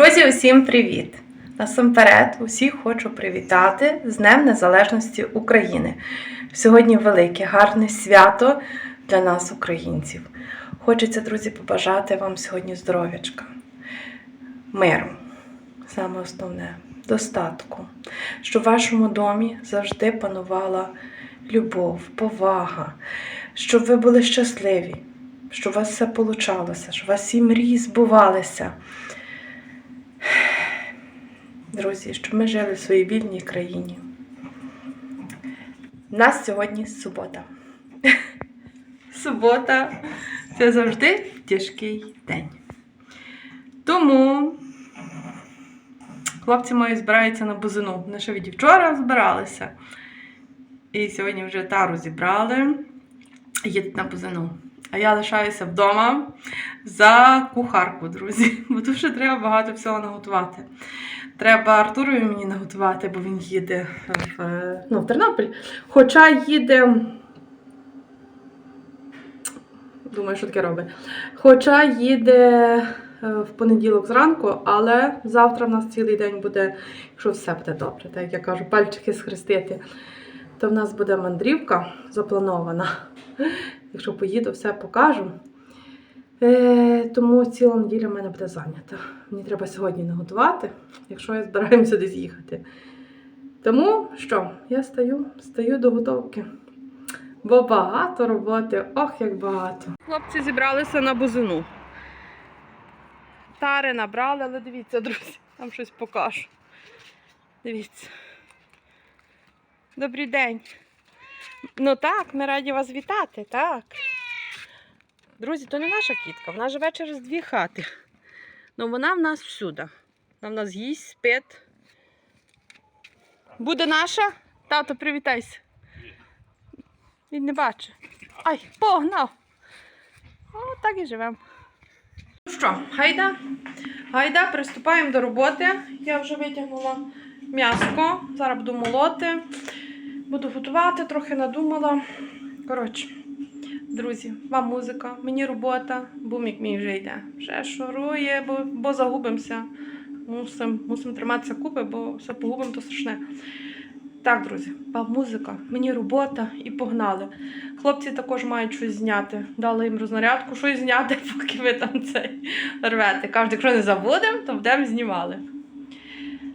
Друзі, усім привіт! Насамперед, усіх хочу привітати з Днем Незалежності України. Сьогодні велике, гарне свято для нас, українців. Хочеться, друзі, побажати вам сьогодні здоров'ячка, миру, саме основне, достатку, щоб в вашому домі завжди панувала любов, повага, щоб ви були щасливі, щоб у вас все получалося, щоб у вас всі мрії збувалися. Друзі, щоб ми жили в своїй вільній країні. У нас сьогодні субота. Субота це завжди тяжкий день. Тому хлопці мої збираються на бузину. Вони ще від вчора збиралися. І сьогодні вже тару зібрали. Їдуть на бузину. А я лишаюся вдома за кухарку, друзі. Бо ще треба багато всього наготувати. Треба Артурові мені наготувати, бо він їде в, е, ну, в Тернопіль. Хоча їде. Думаю, що таке робить. Хоча їде е, в понеділок зранку, але завтра в нас цілий день буде, якщо все буде добре, так як я кажу, пальчики схрестити, то в нас буде мандрівка запланована. Якщо поїду, все покажу. Е, тому ціла неділя в мене буде зайнята. Мені треба сьогодні наготувати, якщо я збираємося десь їхати. Тому що, я стаю, стаю до готовки. Бо багато роботи, ох, як багато. Хлопці зібралися на бузину. Тари набрали, але дивіться, друзі, там щось покажу. Дивіться. Добрий день. Ну так, ми раді вас вітати, так. Друзі, то не наша кітка, вона живе через дві хати. Ну вона в нас всюди. Вона в нас їсть, спить. Буде наша? Тато, привітайся. Він не бачить. Ай, погнав. О, так і живемо. Ну що, гайда? Гайда, приступаємо до роботи. Я вже витягнула м'яско. Зараз буду молоти. Буду готувати, трохи надумала. Коротше, друзі, вам музика, мені робота, бумік мій вже йде. Вже шурує, бо, бо загубимося. Мусимо мусим триматися купи, бо все погубимо, то страшне. Так, друзі, вам музика, мені робота і погнали. Хлопці також мають щось зняти. Дали їм рознарядку, щось зняти, поки ви там це рвете. Кажуть, якщо не забудемо, то будемо знімали.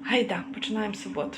Гайда, починаємо суботу.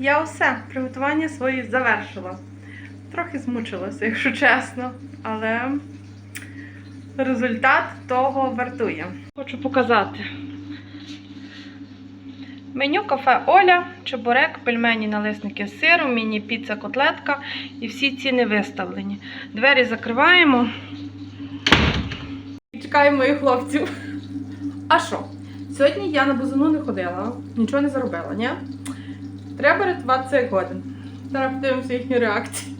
Я усе приготування свої завершила. Трохи змучилася, якщо чесно, але результат того вартує. Хочу показати. Меню кафе Оля, чебурек, пельмені, налисники з сиром, міні-піца, котлетка і всі ціни виставлені. Двері закриваємо. Чекаємо моїх хлопців. А що? Сьогодні я на бузину не ходила, нічого не заробила, ні? Треба рятуватися як годин. Зараз подивимося їхню реакцію.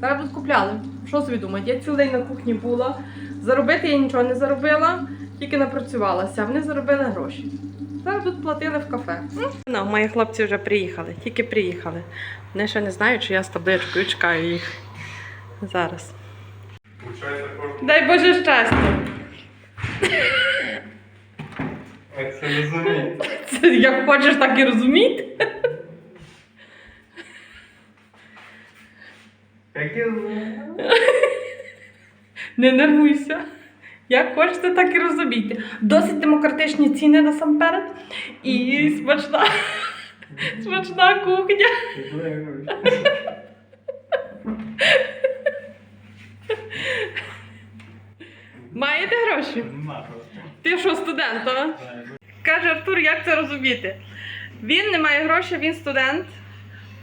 Зараз будуть купляли. Що собі думають? Я цілий день на кухні була. Заробити я нічого не заробила, тільки напрацювалася. Вони заробили гроші. Зараз тут платили в кафе. Ну, мої хлопці вже приїхали, тільки приїхали. Вони ще не знають, що я з табличкою чекаю їх. Зараз. Дай Боже щастя! Це розумієте? Це як хочеш, так і розуміти. Як я знаю? Не нервуйся. Як хочете, так і розумійте. Досить демократичні ціни насамперед. І смачна, смачна кухня. Маєте гроші? Ти що, студент, а? Каже Артур, як це розуміти? Він не має грошей, він студент.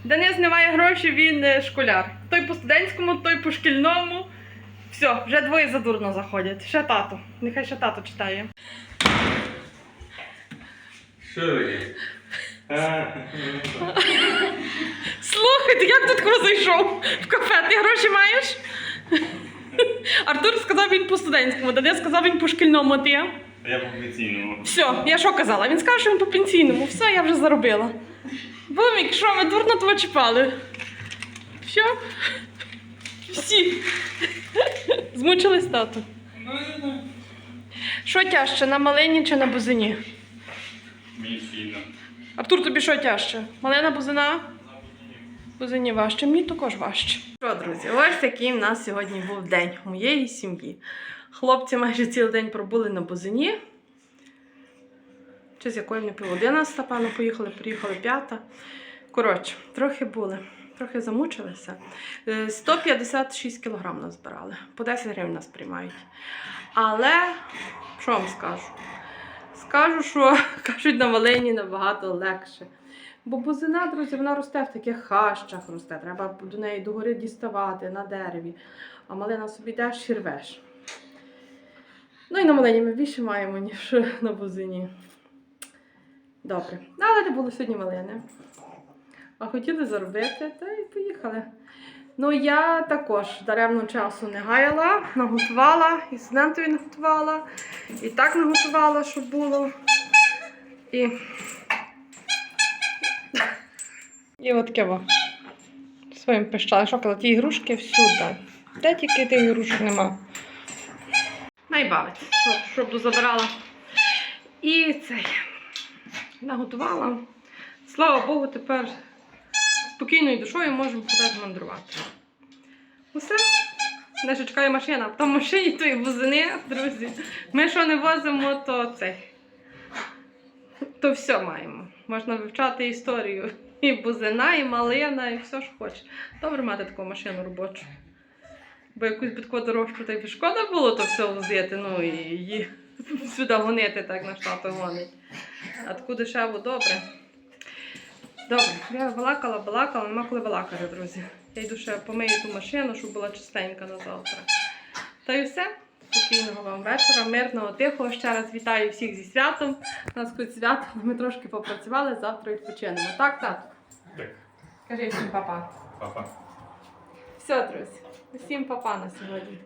Денис не має грошей, він е, школяр. Той по студентському, той по шкільному. Все, вже двоє задурно заходять. Ще тато. Нехай ще тато читає. Що таке? Ну, Слухай, ти як тут кого зайшов в кафе? Ти гроші маєш? Артур сказав він по студентському, Денис сказав він по шкільному, а ти? Я по офіційному. Все, я що казала? Він сказав, що він по пенсійному. Все, я вже заробила. Бумік, що ми дурно того чіпали? Все? Всі. Змучились тату. Що тяжче, на малині чи на бузині? Мені сильно. Артур, тобі що тяжче? Малина бузина? Бузині важче, мені також важче. Що, друзі, ось такий в нас сьогодні був день у моєї сім'ї. Хлопці майже цілий день пробули на бузині. Чи з якої не пів одинадцята, певно, поїхали, приїхали п'ята. Коротше, трохи були, трохи замучилися. Е, 156 кілограм нас збирали, по 10 гривень нас приймають. Але що вам скажу? Скажу, що кажуть, на малині набагато легше. Бо бузина, друзі, вона росте в таких хащах росте. Треба до неї догори діставати на дереві. А малина собі йдеш і рвеш. Ну і на малині ми більше маємо, ніж на бузині. Добре. Ну, Але не було сьогодні малини. А хотіли заробити, та й поїхали. Ну, я також даремно часу не гаяла, наготувала, і студентові наготувала, і так наготувала, щоб було. І, і от во. Своїм пищали, що казати, ті ігрушки всюди. Де тільки тих ігрушок нема. Найбавить, щоб дозабирала. І цей наготувала. Слава Богу, тепер спокійною душою можемо кудись мандрувати. Усе. Наша чекає машина, в машині тої бузини, друзі. Ми що не возимо, то цей. То все маємо. Можна вивчати історію. І бузина, і малина, і все, що хочеш. Добре мати таку машину робочу. Бо якусь би таку дорожчу, та шкода було то все возити, ну і сюди гонити, так на штату гонить. А таку дешеву добре. Добре, я балакала, балакала, нема коли балакати, друзі. Я йду ще помию ту машину, щоб була чистенька на завтра. Та й все. Спокійного вам вечора, мирного, тихого. Ще раз вітаю всіх зі святом. У нас хоч свято, ми трошки попрацювали, завтра відпочинемо. Так, так. Так. Кажи всім папа. Папа. Все, друзі. Усім папа на сьогодні.